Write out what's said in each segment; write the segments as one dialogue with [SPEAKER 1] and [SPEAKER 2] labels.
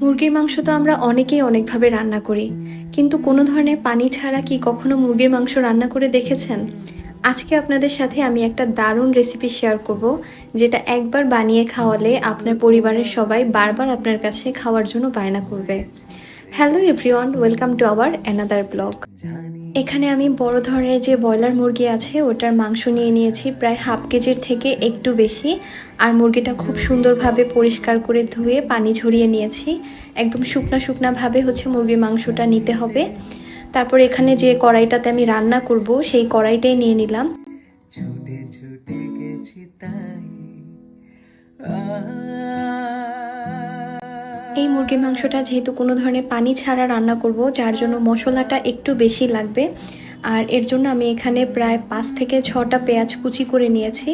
[SPEAKER 1] মুরগির মাংস তো আমরা অনেকেই অনেকভাবে রান্না করি। কিন্তু কোনো ধরনের পানি ছাড়া কি কখনো মুরগির মাংস রান্না করে দেখেছেন? আজকে আপনাদের সাথে আমি একটা দারুণ রেসিপি শেয়ার করব, যেটা একবার বানিয়ে খাওয়ালে আপনার পরিবারের সবাই বারবার আপনার কাছে খাওয়ার জন্য বায়না করবে। Hello everyone, welcome to our another blog. এখানে আমি বড় ধরনের যে ব্রয়লার মুরগি আছে, ওটার মাংস নিয়ে নিয়েছি প্রায় হাফ কেজির থেকে একটু বেশি। আর মুরগিটা খুব সুন্দরভাবে পরিষ্কার করে ধুয়ে পানি ঝরিয়ে নিয়েছি। একদম শুকনা শুকনাভাবে হচ্ছে মুরগির মাংসটা নিতে হবে। তারপর এখানে যে কড়াইটাতে আমি রান্না করব, সেই কড়াইটাই নিয়ে নিলাম।
[SPEAKER 2] ছুটে ছুটে গেছি তাই।
[SPEAKER 1] এই মুরগির মাংসটা যেহেতু কোনো ধরনের পানি ছাড়া রান্না করব, যার জন্য মশলাটা একটু বেশি লাগবে। আর এর জন্য আমি এখানে প্রায় পাঁচ থেকে ছটা পেঁয়াজ কুচি করে নিয়েছি।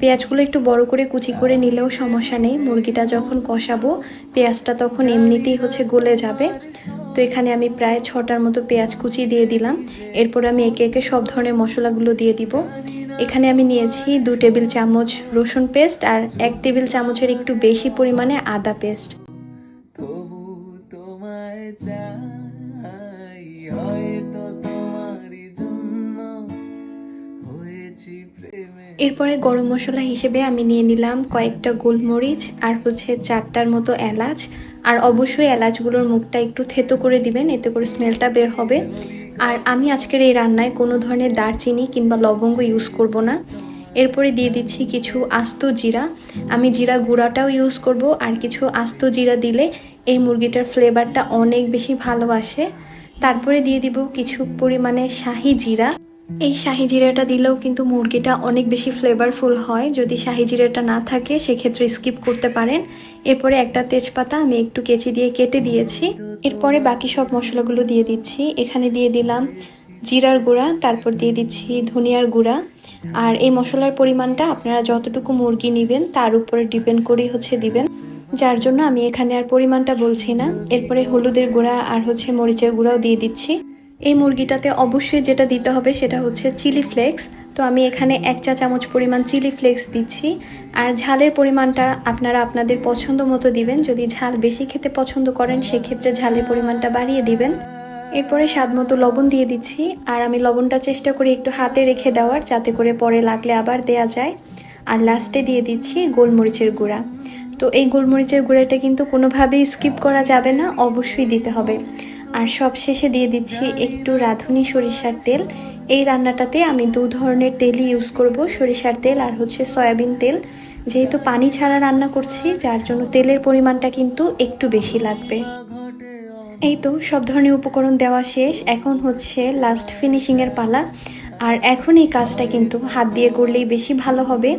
[SPEAKER 1] পেঁয়াজগুলো একটু বড় করে কুচি করে নিলেও সমস্যা নেই। মুরগিটা যখন কষাবো, পেঁয়াজটা তখন এমনিতেই হচ্ছে গলে যাবে। তো এখানে আমি প্রায় ছটার মতো পেঁয়াজ কুচি দিয়ে দিলাম। এরপর আমি একে একে সব ধরনের মশলাগুলো দিয়ে দিব। এখানে আমি নিয়েছি দু টেবিল চামচ রসুন পেস্ট আর এক টেবিল চামচের একটু বেশি পরিমাণে আদা পেস্ট।
[SPEAKER 2] চাই। হয়তো তোমারই জন্য হয়েছি প্রেমে।
[SPEAKER 1] এরপরে গরম মশলা হিসেবে আমি নিয়ে নিলাম কয়েকটা গোলমরিচ আর হচ্ছে চারটার মতো এলাচ। আর অবশ্যই এলাচগুলোর মুখটা একটু থেতো করে দিবেন, এতে করে স্মেলটা বের হবে। আর আমি আজকের এই রান্নায় কোনো ধরনের দারচিনি কিংবা লবঙ্গ ইউজ করব না। এরপরে দিয়ে দিচ্ছি কিছু আস্ত জিরা। আমি জিরা গুঁড়াটাও ইউজ করব, আর কিছু আস্ত জিরা দিলে এই মুরগিটার ফ্লেভারটা অনেক বেশি ভালো আসে। তারপরে দিয়ে দিব কিছু পরিমাণে শাহি জিরা। এই শাহি জিরাটা দিলেও কিন্তু মুরগিটা অনেক বেশি ফ্লেভারফুল হয়। যদি শাহি জিরাটা না থাকে, সেক্ষেত্রে স্কিপ করতে পারেন। এরপরে একটা তেজপাতা আমি একটু কেচি দিয়ে কেটে দিয়েছি। এরপরে বাকি সব মশলাগুলো দিয়ে দিচ্ছি। এখানে দিয়ে দিলাম জিরার গুঁড়া, তারপর দিয়ে দিচ্ছি ধনিয়ার গুঁড়া। আর এই মশলার পরিমাণটা আপনারা যতটুকু মুরগি নেবেন, তার উপরে ডিপেন্ড করেই হচ্ছে দিবেন। যার জন্য আমি এখানে আর পরিমাণটা বলছি না। এরপরে হলুদের গুঁড়া আর হচ্ছে মরিচের গুঁড়াও দিয়ে দিচ্ছি। এই মুরগিটাতে অবশ্যই যেটা দিতে হবে সেটা হচ্ছে চিলি ফ্লেক্স। তো আমি এখানে এক চা চামচ পরিমাণ চিলি ফ্লেক্স দিচ্ছি। আর ঝালের পরিমাণটা আপনারা আপনাদের পছন্দ মতো দিবেন। যদি ঝাল বেশি খেতে পছন্দ করেন, সেক্ষেত্রে ঝালের পরিমাণটা বাড়িয়ে দিবেন। এরপরে স্বাদ মতো লবণ দিয়ে দিচ্ছি, আর আমি লবণটা চেষ্টা করি একটু হাতে রেখে দেওয়ার, যাতে করে পরে লাগলে আবার দেয়া যায়। আর লাস্টে দিয়ে দিচ্ছি গোলমরিচের গুঁড়া। তো এই গোলমরিচের গুঁড়াটা কিন্তু কোনোভাবেই স্কিপ করা যাবে না, অবশ্যই দিতে হবে। আর সব শেষে দিয়ে দিচ্ছি একটু রাঁধুনি সরিষার তেল। এই রান্নাটাতে আমি দু ধরনের তেলই ইউজ করব, সরিষার তেল আর হচ্ছে সয়াবিন তেল। যেহেতু পানি ছাড়া রান্না করছি, যার জন্য তেলের পরিমাণটা কিন্তু একটু বেশি লাগবে। এই তো, সব ধরনের উপকরণ দেওয়া শেষ। এখন হচ্ছে লাস্ট ফিনিশিংয়ের পালা। আর এখন এই কাজটা কিন্তু হাত দিয়ে করলেই বেশি ভালো হবে।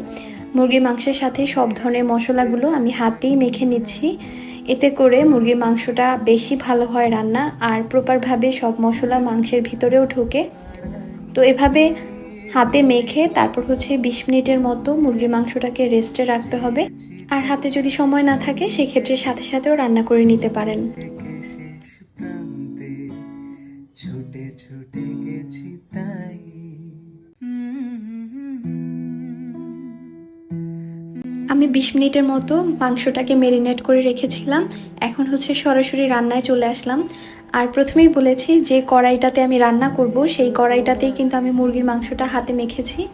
[SPEAKER 1] মুরগির মাংসের সাথে সব ধরনের মশলাগুলো আমি হাতেই মেখে নিচ্ছি। এতে করে মুরগির মাংসটা বেশি ভালো হয় রান্না, আর প্রপারভাবে সব মশলা মাংসের ভিতরেও ঢোকে। তো এভাবে হাতে মেখে তারপর হচ্ছে বিশ মিনিটের মতো মুরগির মাংসটাকে রেস্টে রাখতে হবে। আর হাতে যদি সময় না থাকে, সেক্ষেত্রে সাথে সাথেও রান্না করে নিতে পারেন।
[SPEAKER 2] ছুটে ছুটে গেছি তাই।
[SPEAKER 1] আমি বিশ মিনিটের মতো মাংসটাকে মেরিনেট করে রেখেছিলাম। এখন হচ্ছে সরাসরি রান্নায় চলে আসলাম। আর প্রথমেই বলেছি যে কড়াইটাতে আমি রান্না করব, সেই কড়াইটাতেই কিন্তু আমি মুরগির মাংসটা হাতে মেখেছি।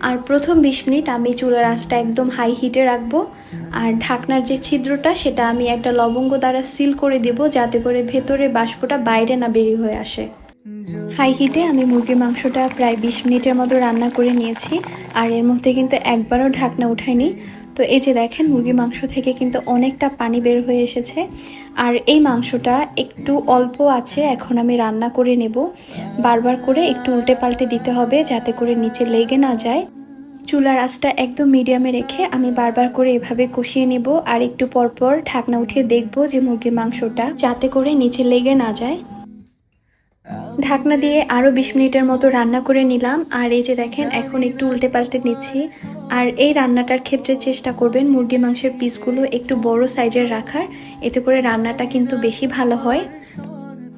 [SPEAKER 1] আর প্রথম বিশ মিনিট আমি চুলার আঁচটা একদম হাই হিটে রাখব। আর ঢাকনার যে ছিদ্রটা, সেটা আমি একটা লবঙ্গ দ্বারা সিল করে দেব, যাতে করে ভেতরে বাষ্পটা বাইরে না বেরিয়ে হয়ে আসে। হাই হিটে আমি মুরগির মাংসটা প্রায় বিশ মিনিটের মতো রান্না করে নিয়েছি, আর এর মধ্যে কিন্তু একবারও ঢাকনা উঠায়নি। তো এই যে দেখেন, মুরগির মাংস থেকে কিন্তু অনেকটা পানি বের হয়ে এসেছে, আর এই মাংসটা একটু অল্প আছে, এখন আমি রান্না করে নেব। বারবার করে একটু উল্টে পাল্টে দিতে হবে, যাতে করে নিচে লেগে না যায়। চুলার আঁচটা একদম মিডিয়ামে রেখে আমি বারবার করে এভাবে কষিয়ে নেব, আর একটু পরপর ঢাকনা উঠিয়ে দেখব যে মুরগির মাংসটা যাতে করে নিচে লেগে না যায়। ঢাকনা দিয়ে আরও বিশ মিনিটের মতো রান্না করে নিলাম। আর এই যে দেখেন, এখন একটু উল্টে পাল্টে নিচ্ছি। আর এই রান্নাটার ক্ষেত্রে চেষ্টা করবেন মুরগির মাংসের পিসগুলো একটু বড় সাইজের রাখার। এতে করে রান্নাটা কিন্তু বেশি ভালো হয়।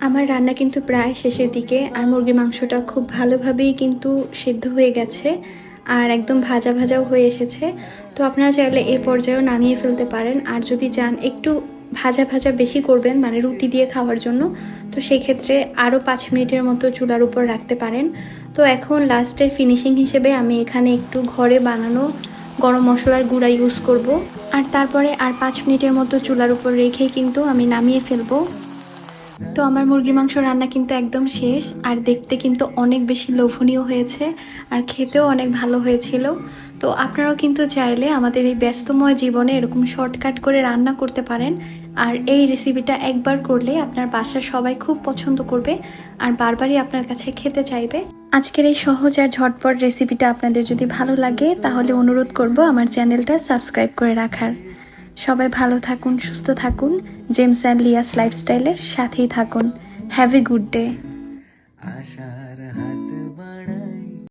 [SPEAKER 1] আমার রান্না কিন্তু প্রায় শেষের দিকে। আর মুরগির মাংসটা খুব ভালোভাবেই কিন্তু সিদ্ধ হয়ে গেছে। আর একদম ভাজা ভাজাও হয়ে এসেছে। তো আপনারা চাইলে এই পর্যায়েও নামিয়ে ফেলতে পারেন। আর যদি চান, একটু ভাজা ভাজা বেশি করবেন মানে রুটি দিয়ে খাওয়ার জন্য। তো সেক্ষেত্রে আরও পাঁচ মিনিটের মতো চুলার উপর রাখতে পারেন। তো এখন লাস্টের ফিনিশিং হিসেবে আমি এখানে একটু ঘরে বানানো গরম মশলার গুঁড়া ইউজ করব। আর তারপরে আর পাঁচ মিনিটের মতো চুলার উপর রেখে কিন্তু আমি নামিয়ে ফেলব। তো আমার মুরগির মাংস রান্না কিন্তু একদম শেষ, আর দেখতে কিন্তু অনেক বেশি লোভনীয় হয়েছে, আর খেতেও অনেক ভালো হয়েছিল। তো আপনারাও কিন্তু চাইলে আমাদের এই ব্যস্তময় জীবনে এরকম শর্টকাট করে রান্না করতে পারেন, আর এই রেসিপিটা একবার করলে আপনার বাসার সবাই খুব পছন্দ করবে, আর বারবারই আপনার কাছে খেতে চাইবে। আজকের এই সহজ আর ঝটপট রেসিপিটা আপনাদের যদি ভালো লাগে, তাহলে অনুরোধ করব আমার চ্যানেলটা সাবস্ক্রাইব করে রাখার। সবাই ভালো থাকুন, সুস্থ থাকুন। জেমস অ্যান্ড লিয়াস লাইফস্টাইলের সাথেই থাকুন। Have a good day.